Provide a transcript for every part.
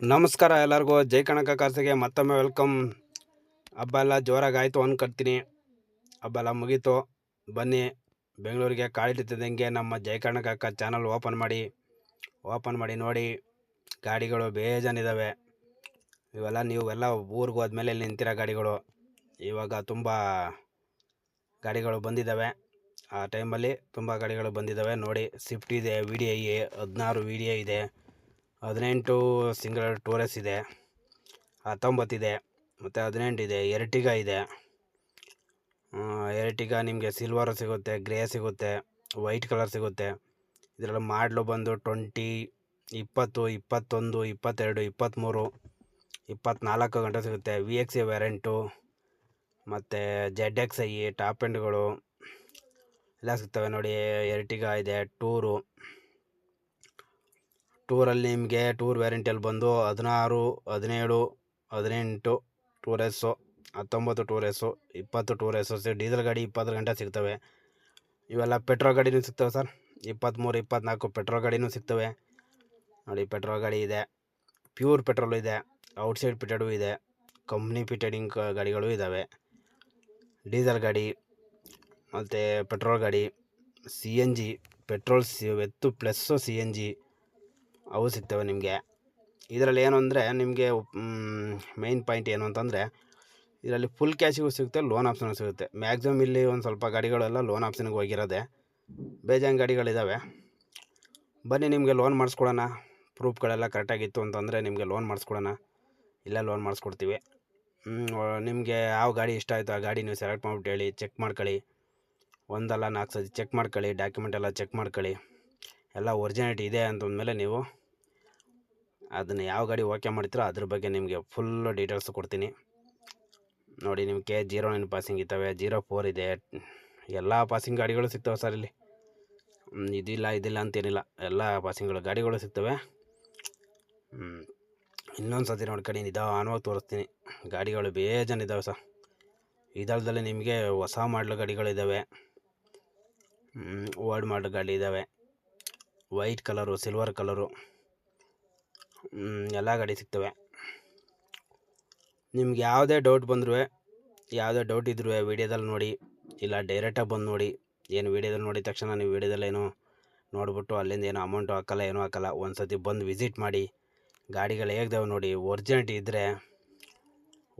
ನಮಸ್ಕಾರ ಎಲ್ಲರಿಗೂ. ಜೈ ಕಣಕ ಕಾರ್ಸಿಗೆ ಮತ್ತೊಮ್ಮೆ ವೆಲ್ಕಮ್ ಹಬ್ಬ ಎಲ್ಲ ಜೋರಾಗಿ ಆಯಿತು ಅಂದ್ಕೊಳ್ತೀನಿ ಹಬ್ಬ ಎಲ್ಲ ಮುಗೀತು. ಬನ್ನಿ, ಬೆಂಗಳೂರಿಗೆ ಕಾಲಿಟ್ಟಿದ್ದಂಗೆ ನಮ್ಮ ಜೈ ಕನಕ ಚಾನಲ್ ಓಪನ್ ಮಾಡಿ. ಓಪನ್ ಮಾಡಿ ನೋಡಿ. ಗಾಡಿಗಳು ಬೇಜಾನಿದ್ದಾವೆ ಇವೆಲ್ಲ ನೀವು ಎಲ್ಲ ಊರಿಗೆ ಹೋದ್ಮೇಲೆ ಇಲ್ಲಿ ನಿಂತಿರೋ ಗಾಡಿಗಳು. ಇವಾಗ ತುಂಬ ಗಾಡಿಗಳು ಬಂದಿದ್ದಾವೆ ಆ ಟೈಮಲ್ಲಿ ತುಂಬ ಗಾಡಿಗಳು ಬಂದಿದ್ದಾವೆ ನೋಡಿ ಸ್ವಿಫ್ಟ್ ಇದೆ ವಿ ಡಿ ಐ ಹದಿನಾರು ವಿ ಇದೆ. ಹದಿನೆಂಟು ಸಿಂಗಲ್ ಟೋರೆಸ್ ಇದೆ ಹತ್ತೊಂಬತ್ತಿದೆ ಮತ್ತು ಹದಿನೆಂಟಿದೆ ಎರ್ಟಿಗ ಇದೆ. ಎರಟಿಗ ನಿಮಗೆ ಸಿಲ್ವರು ಸಿಗುತ್ತೆ ಗ್ರೇ ಸಿಗುತ್ತೆ ವೈಟ್ ಕಲರ್ ಸಿಗುತ್ತೆ. ಇದರಲ್ಲಿ ಮಾಡಲು ಬಂದು ಟ್ವೆಂಟಿ ಇಪ್ಪತ್ತು, ಇಪ್ಪತ್ತೊಂದು, ಇಪ್ಪತ್ತೆರಡು ಇಪ್ಪತ್ತ್ಮೂರು ಇಪ್ಪತ್ತ್ನಾಲ್ಕು ಗಂಟೆ ಸಿಗುತ್ತೆ. ವಿ ಎಕ್ಸ್ ಎ ವ್ಯಾರೆಂಟು ಮತ್ತು ಜೆಡ್ ಎಕ್ಸ್ ಐ ಟಾಪ್ ಎಂಡ್ಗಳು ಎಲ್ಲ ಸಿಗ್ತವೆ ನೋಡಿ. ಎರಟಿಗ ಇದೆ, ಟೂರು. ಟೂರಲ್ಲಿ ನಿಮಗೆ ಟೂರ್ ವ್ಯಾರಂಟಿಯಲ್ಲಿ ಬಂದು ಹದಿನಾರು, ಹದಿನೇಳು, ಹದಿನೆಂಟು ಟೂರೆಸ್ಸು ಹತ್ತೊಂಬತ್ತು ಟೂರೆಸ್ಸು ಇಪ್ಪತ್ತು ಟೂರೆಸ್ಸು ಡೀಸೆಲ್ ಗಾಡಿ ಇಪ್ಪತ್ತು ಗಂಟೆ ಸಿಗ್ತವೆ. ಇವೆಲ್ಲ ಪೆಟ್ರೋಲ್ ಗಾಡಿನೂ ಸಿಗ್ತವೆ ಸರ್. ಇಪ್ಪತ್ತ್ಮೂರು ಇಪ್ಪತ್ತ್ನಾಲ್ಕು ಪೆಟ್ರೋಲ್ ಗಾಡಿನೂ ಸಿಗ್ತವೆ. ನೋಡಿ, ಪೆಟ್ರೋಲ್ ಗಾಡಿ ಇದೆ. ಪ್ಯೂರ್ ಪೆಟ್ರೋಲು ಇದೆ. ಔಟ್ಸೈಡ್ ಪಿಟೆಡು ಇದೆ. ಕಂಪ್ನಿ ಪಿಟೆಡಿಂಗ್ ಗಾಡಿಗಳು ಇದ್ದಾವೆ ಡೀಸೆಲ್ ಗಾಡಿ, ಮತ್ತು ಪೆಟ್ರೋಲ್ ಗಾಡಿ, C N G, petrol C, ಎತ್ತು ಪ್ಲಸ್ಸು ಸಿ ಎನ್ ಜಿ. ಅವು ಸಿಗ್ತವೆ ನಿಮಗೆ. ಇದರಲ್ಲಿ ಏನು ಅಂದರೆ ನಿಮಗೆ ಮೇಯ್ನ್ ಪಾಯಿಂಟ್ ಏನು ಅಂತಂದರೆ, ಇದರಲ್ಲಿ ಫುಲ್ ಕ್ಯಾಶಿಗೂ ಸಿಗುತ್ತೆ ಲೋನ್ ಆಪ್ಷನ್ ಸಿಗುತ್ತೆ. ಮ್ಯಾಕ್ಸಿಮಮ್ ಇಲ್ಲಿ ಒಂದು ಸ್ವಲ್ಪ ಗಾಡಿಗಳೆಲ್ಲ ಲೋನ್ ಆಪ್ಷನ್ಗೆ ಹೋಗಿರೋದೆ. ಬೇಜಾನ್ ಗಾಡಿಗಳಿದ್ದಾವೆ ಬನ್ನಿ ನಿಮಗೆ ಲೋನ್ ಮಾಡಿಸ್ಕೊಡೋಣ. ಪ್ರೂಫ್ಗಳೆಲ್ಲ ಕರೆಕ್ಟಾಗಿತ್ತು ಅಂತಂದರೆ ನಿಮಗೆ ಲೋನ್ ಮಾಡಿಸ್ಕೊಡೋಣ. ಇಲ್ಲ ಲೋನ್ ಮಾಡಿಸ್ಕೊಡ್ತೀವಿ. ನಿಮಗೆ ಯಾವ ಗಾಡಿ ಇಷ್ಟ ಆಯಿತು ಆ ಗಾಡಿ ನೀವು ಸೆಲೆಕ್ಟ್ ಮಾಡಿಬಿಟ್ಟು ಹೇಳಿ ಚೆಕ್ ಮಾಡ್ಕೊಳ್ಳಿ. ಒಂದಲ್ಲ ನಾಲ್ಕು ಸತಿ ಚೆಕ್ ಮಾಡ್ಕೊಳ್ಳಿ ಡಾಕ್ಯುಮೆಂಟ್ ಎಲ್ಲ ಚೆಕ್ ಮಾಡ್ಕೊಳ್ಳಿ. ಎಲ್ಲ ಒರಿಜಿನಾಲಿಟಿ ಇದೆ ಅಂತಂದಮೇಲೆ ನೀವು ಅದನ್ನು ಯಾವ ಗಾಡಿ ಓಕೆ ಮಾಡ್ತೀರೋ ಅದ್ರ ಬಗ್ಗೆ ನಿಮಗೆ ಫುಲ್ಲು ಡೀಟೇಲ್ಸ್ ಕೊಡ್ತೀನಿ. ನೋಡಿ ನಿಮಗೆ ಜೀರೋ ನೈನ್ ಪಾಸಿಂಗ್ ಇದ್ದಾವೆ ಜೀರೋ ಫೋರ್ ಇದೆ. ಎಲ್ಲ ಪಾಸಿಂಗ್ ಗಾಡಿಗಳು ಸಿಗ್ತವೆ ಸರ್ ಇಲ್ಲಿ. ಇದಿಲ್ಲ ಇದಿಲ್ಲ ಅಂತೇನಿಲ್ಲ. ಎಲ್ಲ ಪಾಸಿಂಗ್ಗಳು ಗಾಡಿಗಳು ಸಿಗ್ತವೆ. ಇನ್ನೊಂದು ಸತಿ ನೋಡ್ಕೊಂಡು ನಿಧಾನವಾಗಿ ತೋರಿಸ್ತೀನಿ. ಗಾಡಿಗಳು ಬೇಜನ್ ಇದ್ದಾವೆ ಸರ್ ಇದಲ್ದಲ್ಲೇ ನಿಮಗೆ ಹೊಸ ಮಾಡಲು ಗಾಡಿಗಳಿದ್ದಾವೆ ಓಲ್ಡ್ ಮಾಡಲು ಗಾಡಿ ಇದ್ದಾವೆ ವೈಟ್ ಕಲರು, ಸಿಲ್ವರ್ ಕಲರು ಎಲ್ಲ ಗಾಡಿ ಸಿಗ್ತವೆ. ನಿಮ್ಗೆ ಯಾವುದೇ ಡೌಟ್ ಬಂದರೂ ಯಾವುದೇ ಡೌಟ್ ಇದ್ರೂ ವೀಡಿಯೋದಲ್ಲಿ ನೋಡಿ, ಇಲ್ಲ ಡೈರೆಕ್ಟಾಗಿ ಬಂದು ನೋಡಿ, ಏನು ವೀಡಿಯೋದಲ್ಲಿ ನೋಡಿದ ತಕ್ಷಣ ನೀವು ವೀಡಿಯೋದಲ್ಲಿ ಏನು ನೋಡ್ಬಿಟ್ಟು ಅಲ್ಲಿಂದ ಏನು ಅಮೌಂಟು ಹಾಕಲ್ಲ, ಏನೂ ಹಾಕಲ್ಲ ಒಂದು ಸತಿ ಬಂದು ವಿಸಿಟ್ ಮಾಡಿ, ಗಾಡಿಗಳು ಹೇಗಿದಾವೆ ನೋಡಿ ಒರ್ಜಿನಿಟಿ ಇದ್ದರೆ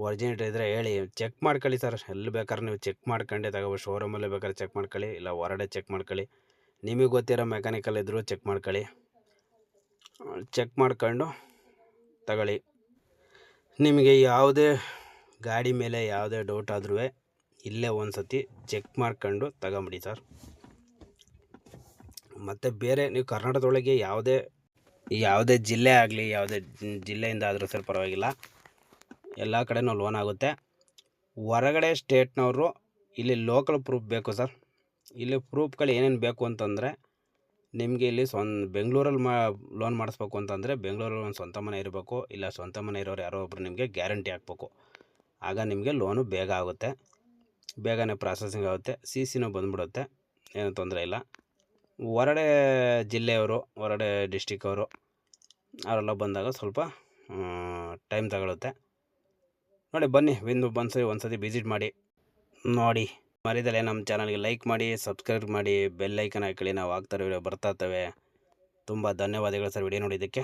ಒರ್ಜಿನಿಟಿ ಇದ್ದರೆ ಹೇಳಿ ಚೆಕ್ ಮಾಡ್ಕೊಳ್ಳಿ ಸರ್ ಎಲ್ಲಿ ಬೇಕಾದ್ರೆ ನೀವು ಚೆಕ್ ಮಾಡ್ಕೊಂಡೆ ತಗೋಬೋದು ಶೋರೂಮಲ್ಲೇ ಬೇಕಾದ್ರೆ ಚೆಕ್ ಮಾಡ್ಕೊಳ್ಳಿ, ಇಲ್ಲ ಹೊರಗಡೆ ಚೆಕ್ ಮಾಡ್ಕೊಳ್ಳಿ. ನಿಮಗೆ ಗೊತ್ತಿರೋ ಮೆಕ್ಯಾನಿಕಲ್ ಇದ್ದರೂ ಚೆಕ್ ಮಾಡ್ಕೊಳ್ಳಿ. ಚೆಕ್ ಮಾಡ್ಕೊಂಡು ತಗೊಳ್ಳಿ. ನಿಮಗೆ ಯಾವುದೇ ಗಾಡಿ ಮೇಲೆ ಯಾವುದೇ ಡೌಟ್ ಆದ್ರೂ ಇಲ್ಲೇ ಒಂದು ಸತಿ ಚೆಕ್ ಮಾಡ್ಕೊಂಡು ತಗೊಂಬಿಡಿ ಸರ್. ಮತ್ತು ಬೇರೆ ನೀವು ಕರ್ನಾಟಕದೊಳಗೆ ಯಾವುದೇ ಯಾವುದೇ ಜಿಲ್ಲೆ ಆಗಲಿ, ಯಾವುದೇ ಜಿಲ್ಲೆಯಿಂದ ಆದರೂ ಸರ್ ಪರವಾಗಿಲ್ಲ. ಎಲ್ಲ ಕಡೆನೂ ಲೋನ್ ಆಗುತ್ತೆ. ಹೊರಗಡೆ ಸ್ಟೇಟ್ನವರು ಇಲ್ಲಿ ಲೋಕಲ್ ಪ್ರೂಫ್ ಬೇಕು ಸರ್. ಇಲ್ಲಿ ಪ್ರೂಫ್ಗಳು ಏನೇನು ಬೇಕು ಅಂತಂದರೆ ನಿಮಗೆ ಇಲ್ಲಿ ಸ್ವ ಬೆಂಗಳೂರಲ್ಲಿ ಮಾ ಲೋನ್ ಮಾಡಿಸ್ಬೇಕು ಅಂತಂದರೆ ಬೆಂಗಳೂರಲ್ಲಿ ಒಂದು ಸ್ವಂತ ಮನೆ ಇರಬೇಕು, ಇಲ್ಲ ಸ್ವಂತ ಮನೆ ಇರೋರು ಯಾರೋ ಒಬ್ಬರು ನಿಮಗೆ ಗ್ಯಾರಂಟಿ ಹಾಕ್ಬೇಕು. ಆಗ ನಿಮಗೆ ಲೋನು ಬೇಗ ಆಗುತ್ತೆ. ಬೇಗನೆ ಪ್ರಾಸೆಸಿಂಗ್ ಆಗುತ್ತೆ ಸಿ ಸಿನೂ ಬಂದುಬಿಡುತ್ತೆ, ಏನು ತೊಂದರೆ ಇಲ್ಲ. ಹೊರಡೆ ಜಿಲ್ಲೆಯವರು, ಹೊರಡೆ ಡಿಸ್ಟಿಕ್ ಅವರು ಅವರೆಲ್ಲ ಬಂದಾಗ ಸ್ವಲ್ಪ ಟೈಮ್ ತಗೊಳುತ್ತೆ. ನೋಡಿ ಬನ್ನಿ ಒಂದು ಬಂದ್ಸರಿ ಒಂದು ಸತಿ ವಿಸಿಟ್ ಮಾಡಿ, ನೋಡಿ. ಮರಿದಲ್ಲೇ ನಮ್ಮ ಚಾನಲ್ಗೆ ಲೈಕ್ ಮಾಡಿ, ಸಬ್ಸ್ಕ್ರೈಬ್ ಮಾಡಿ, ಬೆಲ್ ಐಕನ್ ಹಾಕೊಳ್ಳಿ ನಾವು ಆಗ್ತಾ ವಿಡಿಯೋ ಬರ್ತಾ ಇರ್ತವೆ. ತುಂಬ ಧನ್ಯವಾದಗಳು ಸರ್ ವಿಡಿಯೋ ನೋಡಿದ್ದಕ್ಕೆ.